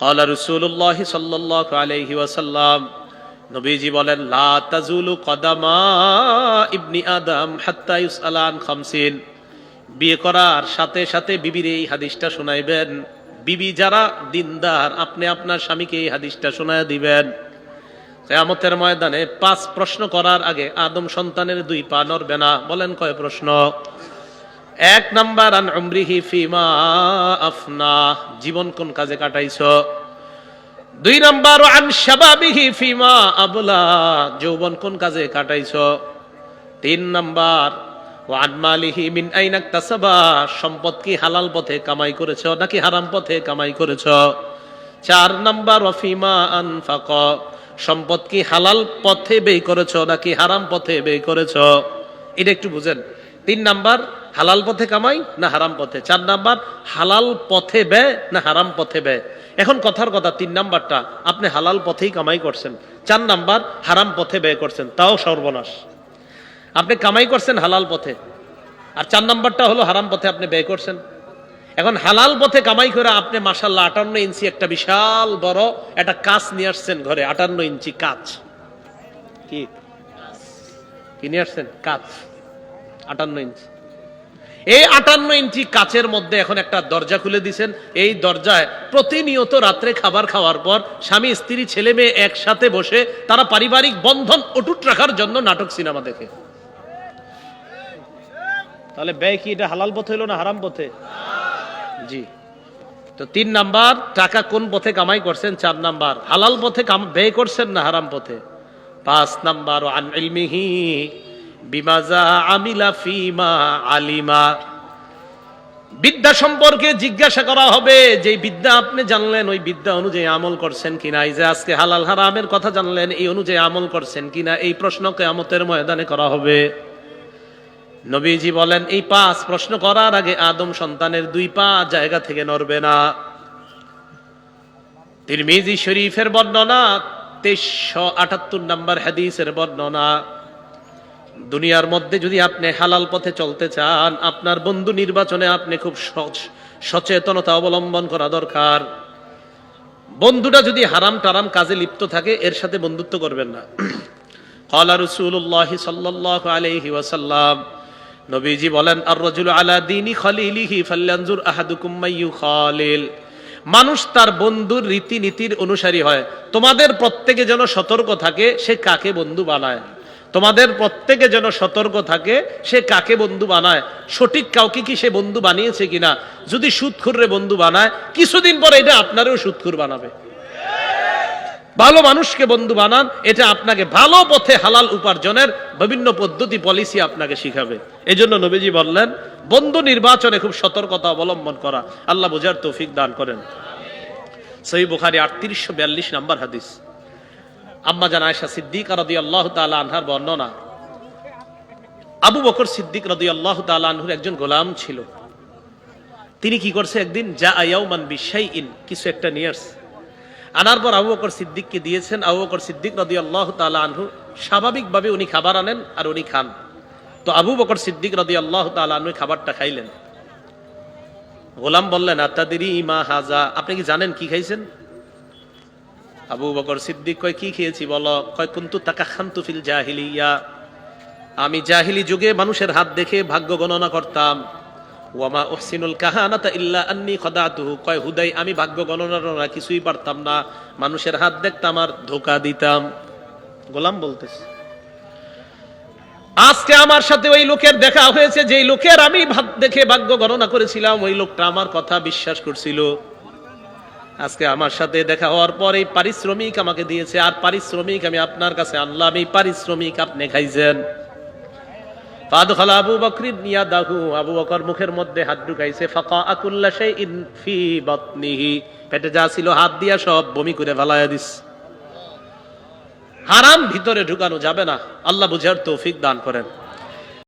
কলা রসুল্লাহ সাল্লাহ আলহি ওয়াসাল্লাম নবীজি বলেন লা তাজুলু কদামা ইবনি আদম হাত্তা ইউসালান খামসিন বিয়ে করার সাথে সাথে বিবির এই হাদিসটা শোনাইবেন। বিবি যারা দিনদার, আপনি আপনার স্বামীকে এই হাদিসটা শোনায় দিবেন। কেয়ামতের ময়দানে পাঁচ প্রশ্ন করার আগে আদম সন্তানের দুই পা নড়বে না। বলেন কয় প্রশ্ন? এক নাম্বার, আন উমরিহি ফিমা আফনা। জীবন কোন কাজে কাটাইছ? দুই নাম্বার আন শাবাবিহি ফিমা আবলা। যৌবন কোন কাজে কাটাইছ? তিন নাম্বার ওয়ান মালিহি মিন আইনাক তাসাবা। সম্পদ কি হালাল পথে কামাই করেছ নাকি হারাম পথে কামাই করেছ? চার নাম্বার ওয়াফিমা আনফাক। সম্পদ কি হালাল পথে ব্যয় করেছ নাকি হারাম পথে ব্যয় করেছ? এটা একটু বুঝেন। তিন নাম্বার হালাল পথে কামাই না হারাম পথে? চার নাম্বার, হালাল পথে ব্যয় না হারাম পথে ব্যয়? এখন কথার কথা, তিন নাম্বারটা, আপনি হালাল পথেই কামাই করছেন। চার নাম্বার, হারাম পথে ব্যয় করছেন। তাও সর্বনাশ। আপনি কামাই করছেন হালাল পথে। আর চার নাম্বারটা হলো হারাম পথে আপনি ব্যয় করছেন। এখন হালাল পথে কামাই করে আপনি মাসাল্লাহ আটান্ন ইঞ্চি একটা বিশাল বড় একটা কাজ নিয়ে আসছেন ঘরে, আটান্ন ইঞ্চি কাজ। কি নিয়ে আসছেন? কাজ। আটান্ন ইঞ্চি। এই আটান্ন ইঞ্চি কাচের মধ্যে এখন একটা দরজা খুলে দিছেন। এই দরজায় প্রতিনিয়ত রাত্রে খাবার খাওয়ার পর স্বামী স্ত্রী ছেলে মেয়ে একসাথে বসে তারা পারিবারিক বন্ধন অটুট রাখার জন্য নাটক সিনেমা দেখে। তাহলে ব্যয় কি এটা হালাল পথে হলো না হারাম পথে? জি। তো তিন নাম্বার টাকা কোন পথে কামাই করছেন? চার নাম্বার হালাল পথে ব্যয় করছেন না হারাম পথে? পাঁচ নাম্বার আন ইলমিহি বিমাজা আমিলা ফিমা আলিমা। বিদ্যা সম্পর্কে জিজ্ঞাসা করা হবে, যে বিদ্যা আপনি জানলেন, ওই বিদ্যা অনুযায়ী আমল করছেন কিনা? এই যে আজকে হালাল হারামের কথা জানলেন, এই অনুযায়ী আমল করছেন কিনা? এই প্রশ্ন কেয়ামতের ময়দানে করা হবে। নবীজি বলেন, এই পাঁচ প্রশ্ন করার আগে আদম সন্তানের দুই পা জায়গা থেকে নড়বে না। তিরমিজি শরীফের বর্ণনা তেইশশো আটাত্তর নাম্বার হাদিসের বর্ণনা। দুনিয়ার মধ্যে যদি আপনি হালাল পথে চলতে চান, আপনার বন্ধু নির্বাচনে আপনি খুব সচেতনতা অবলম্বন করা দরকার। বন্ধুটা যদি হারাম টারাম কাজে লিপ্ত থাকে, এর সাথে বন্ধুত্ব করবেন না। কলা রসুল্লাহ সাল্লাহ আলহি ওয়াসাল্লাম, নবীজি বলেন আর রজুল আলা দিনী খলিলিহি ফাল্লানজুর আহাদুকুম্মাইয়ু খালিল মানুষ তার বন্ধুর রীতিনীতির অনুসারী হয়। তোমাদের প্রত্যেকে যেন সতর্ক থাকে, সে কাকে বন্ধু বানায়? তোমাদের প্রত্যেকে যেন সতর্ক থাকে, সে কাকে বন্ধু বানায়? সঠিক কাউকে কি সে বন্ধু বানিয়েছে কিনা? যদি সুদখুররে বন্ধু বানায়, কিছুদিন পরে এটা আপনারও সুদখুর বানাবে। ভালো মানুষকে বন্ধু বানান, এটা আপনাকে ভালো পথে হালাল উপার্জনের বিভিন্ন পদ্ধতি পলিসি আপনাকে শিখাবে। এই জন্য নবীজি বললেন, বন্ধু নির্বাচনে খুব সতর্কতা অবলম্বন করা। আল্লাহ বোঝার তৌফিক দান করেন। সহি বুখারি আটত্রিশশো বিয়াল্লিশ নাম্বার হাদিস। আম্মা জান আয়সা সিদ্দিক রদি আল্লাহ তালা আনহার বর্ণনা। আবু বকর সিদ্দিক রদি আল্লাহ তালা আনহুর একজন গোলাম ছিল। তিনি কি করছে একদিন যা আয়াউমান বিশাই ইন কিছু একটা নিয়ে আসছে। আনার পর আবু বকর সিদ্দিককে দিয়েছেন। আবু বকর সিদ্দিক রদি আল্লাহ তালা আনহু, স্বাভাবিকভাবে উনি খাবার আনেন আর উনি খান। তো আবু বকর সিদ্দিক রদি আল্লাহ তালা আনহু খাবারটা খাইলেন। গোলাম বললেন আত্মাদিরি ইমা হাজা আপনি কি জানেন কি খাইছেন? আবু বকর সিদ্দিক কয়, কি খেয়েছি বলো? কয়, কুন্তু তাকা খান্তু ফিল জাহিলিয়া। আমি জাহিলি যুগে মানুষের হাত দেখে ভাগ্য গণনা করতাম। ওয়ামা ওহসিনুল কাহানাতা ইল্লা আন্নি খদাতুহু কয়, হুদাই, আমি ভাগ্য গণনা কিছুই পারতাম না। মানুষের হাত দেখতাম আর ধোকা দিতাম। গোলাম বলতেছে, আজকে আমার সাথে ওই লোকের দেখা হয়েছে, যেই লোকের আমি ভাত দেখে ভাগ্য গণনা করেছিলাম, ওই লোকটা আমার কথা বিশ্বাস করছিল। আজকে আমার সাথে দেখা হওয়ার পর পারিশ্রমিক আমাকে দিয়েছে, আর পারিশ্রমিক আমি আপনার কাছে আনলাম, এই পারিশ্রমিক আপনি খাইছেন। আবু বকর মুখের মধ্যে হাত ঢুকাইছে ফাকা পেটে যা ছিল হাত দিয়া সব বমি করে দিস। ভিতরে ঢুকানো যাবে না, আল্লাহ বুঝার তৌফিক দান করেন।